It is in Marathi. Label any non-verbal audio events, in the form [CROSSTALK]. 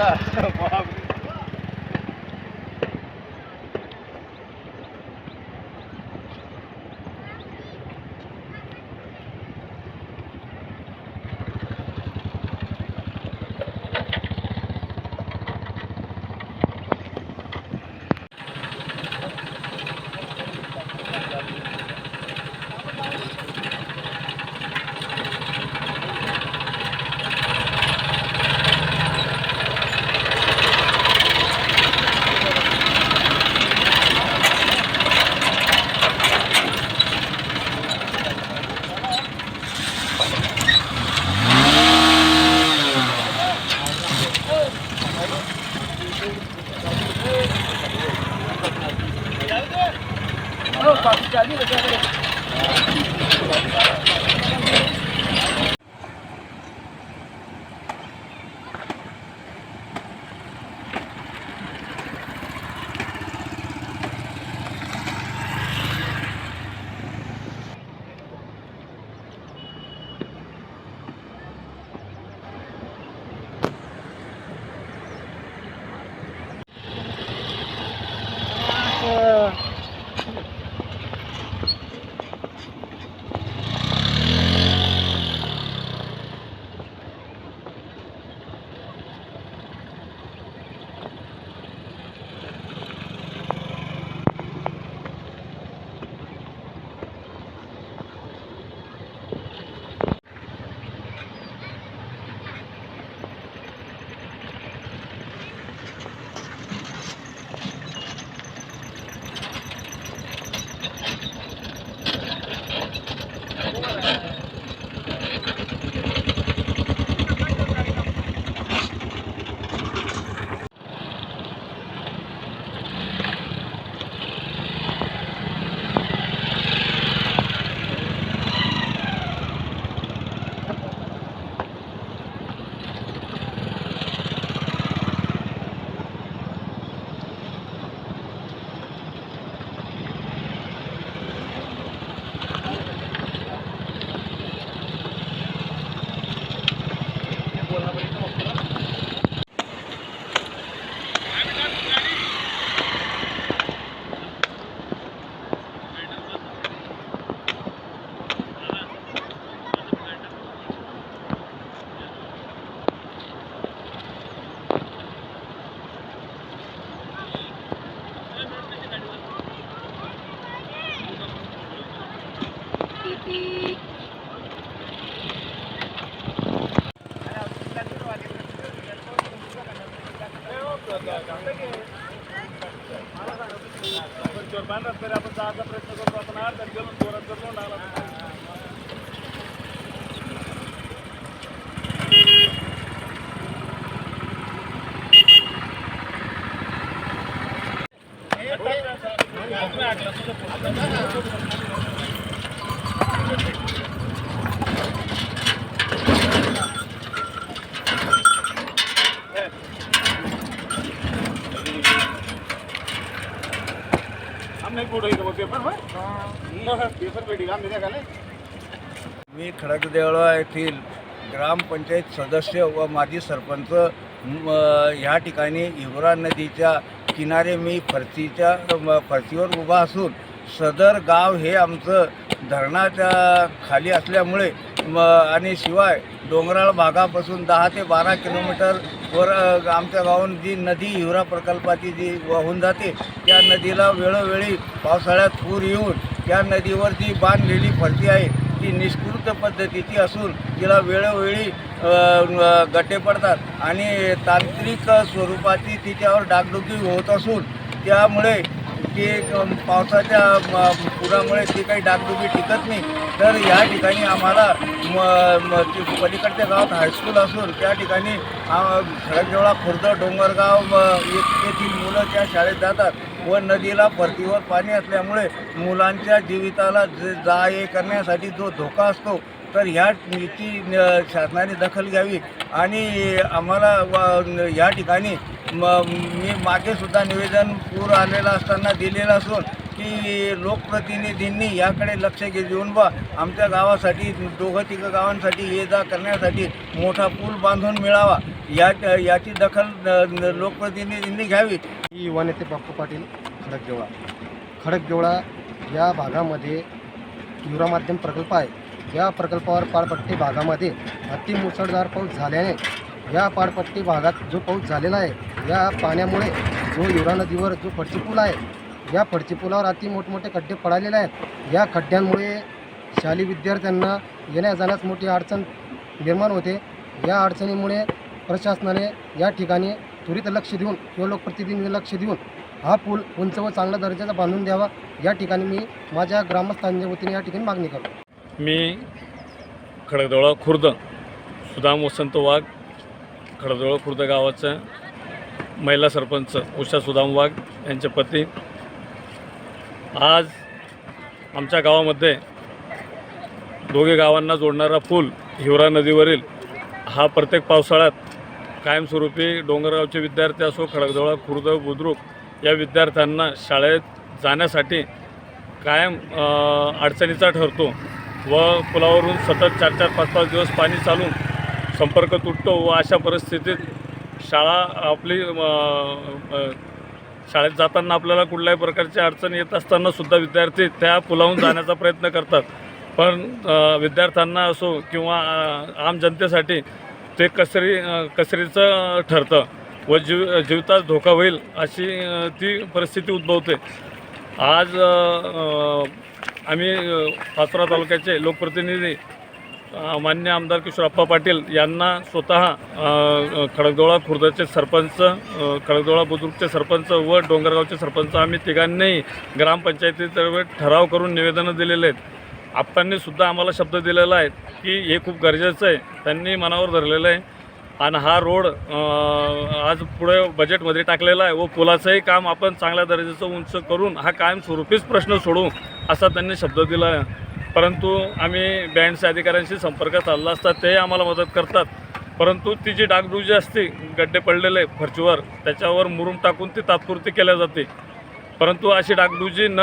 tá, [LAUGHS] tá bom. ਸਾਥੀ ਚੱਲ ਨਹੀਂ ਲੱਗਿਆ मी खडकदेवळा येथील ग्रामपंचायत सदस्य व माजी सरपंच म, ह्या ठिकाणी हिवरा नदीच्या किनारे मी फरसीच्या फरतीवर उभा असून सदर गाव हे आमचं धरणाच्या खाली असल्यामुळे म, आणि शिवाय डोंगराळ भागापासून दहा ते बारा किलोमीटर वर आमच्या गावाहून जी नदी हिवरा प्रकल्पाची जी वाहून जाते त्या नदीला वेळोवेळी पावसाळ्यात पूर येऊन त्या नदीवर जी बांधलेली फरती आहे ती निष्कृत पद्धतीची असून तिला वेळोवेळी गटे पडतात आणि तांत्रिक स्वरूपाची तिच्यावर डागडुगी होत असून त्यामुळे ती पावसाच्या पुरामुळे ती काही डागडुगी टिकत नाही. तर या ठिकाणी आम्हाला म, पलीकडच्या गावात हायस्कूल असून त्या ठिकाणी आ, खुर्द डोंगरगाव येथील मुलं त्या शाळेत जातात. व नदीला परतीवर पाणी असल्यामुळे मुलांच्या जीविताला जा ये करण्यासाठी जो धोका असतो तर ह्या नीती शासनाने दखल घ्यावी. आणि आम्हाला व- या ठिकाणी म मी मागेसुद्धा निवेदन पूर आलेलं असताना दिलेलं असून की लोकप्रतिनिधींनी याकडे लक्ष घे देऊन बा आमच्या गावासाठी दोघं तिघं गावांसाठी ये जा करण्यासाठी मोठा पूल बांधून मिळावा. या याची दखल न- लोकप्रतिनिधींनी घ्यावी. ही युवा नेते बाप्पू पाटील खडकदेवळा खडकदेवळा या भागामध्ये युरा माध्यम प्रकल्प आहे. या प्रकल्पावर पाडपट्टी भागामध्ये अति मुसळधार पाऊस झाल्याने या पाडपट्टी भागात जो पाऊस झालेला आहे या पाण्यामुळे जो युरा नदीवर जो फडची पूल आहे या फडची पुलावर अति मोठमोठे खड्डे पडालेले आहेत. या खड्ड्यांमुळे शालेय विद्यार्थ्यांना येण्या जाण्यास मोठी अडचण निर्माण होते. या अडचणीमुळे प्रशासनाने या ठिकाणी त्वरित लक्ष देऊन किंवा लोकप्रतिनिधींनी लक्ष देऊन हा पूल उंच व चांगल्या दर्जाचा बांधून द्यावा. या ठिकाणी मी माझ्या ग्रामस्थांच्या वतीने या ठिकाणी मागणी करतो. मी खडकदोळा खुर्द सुदाम वसंत वाघ खडकदोळा खुर्द गावाचं महिला सरपंच उषा सुदाम वाघ यांचे पती आज आमच्या गावामध्ये दोघे गावांना जोडणारा पूल हिवरा नदीवरील हा प्रत्येक पावसाळ्यात कायमस्वरूपी डोंगरगावचे विद्यार्थी असो खडकदोळा खुर्द बुद्रुक या विद्यार्थ्यांना शाळेत जाण्यासाठी कायम अडचणीचा ठरतो व पुलावरून सतत चार चार पाच पाच दिवस पाणी चालून संपर्क तुटतो व अशा परिस्थितीत शाळा आपली शाळेत जाताना आपल्याला कुठल्याही प्रकारची अडचण येत असताना सुद्धा विद्यार्थी त्या पुलावून जाण्याचा प्रयत्न करतात. पण विद्यार्थ्यांना असो किंवा आम जनतेसाठी ते कसरी कसरीचं ठरतं व जीव जीवितास धोका होईल अशी ती परिस्थिती उद्भवते. आज आम्ही पाचोरा तालुक्याचे लोकप्रतिनिधी मान्य आमदार किशोरप्पा पाटील यांना स्वतः खडकदोळा खुर्दचे सरपंच खडकदोळा बुद्रुकचे सरपंच व डोंगरगावचे सरपंच आम्ही तिघांनीही ग्रामपंचायतीतर्फे ठराव करून निवेदनं दिलेले आहेत. आप्पांनी सुद्धा आम्हाला शब्द दिलेला आहे की हे खूप गरजेचं आहे. त्यांनी मनावर धरलेलं आहे. आणि हा रोड आज पुढे बजेटमध्ये टाकलेला आहे व पुलाचंही काम आपण चांगल्या दर्जाचं उंच करून हा कायमस्वरूपीच प्रश्न सोडू असा त्यांनी शब्द दिला आहे. परंतु आम्ही बँडच्या अधिकाऱ्यांशी संपर्क साधला असता ते आम्हाला मदत करतात. परंतु ती जी डागडुजी असते गड्डे पडलेले फरचीवर त्याच्यावर मुरून टाकून ती तात्पुरती केल्या जाते. परंतु अशी डागडुजी न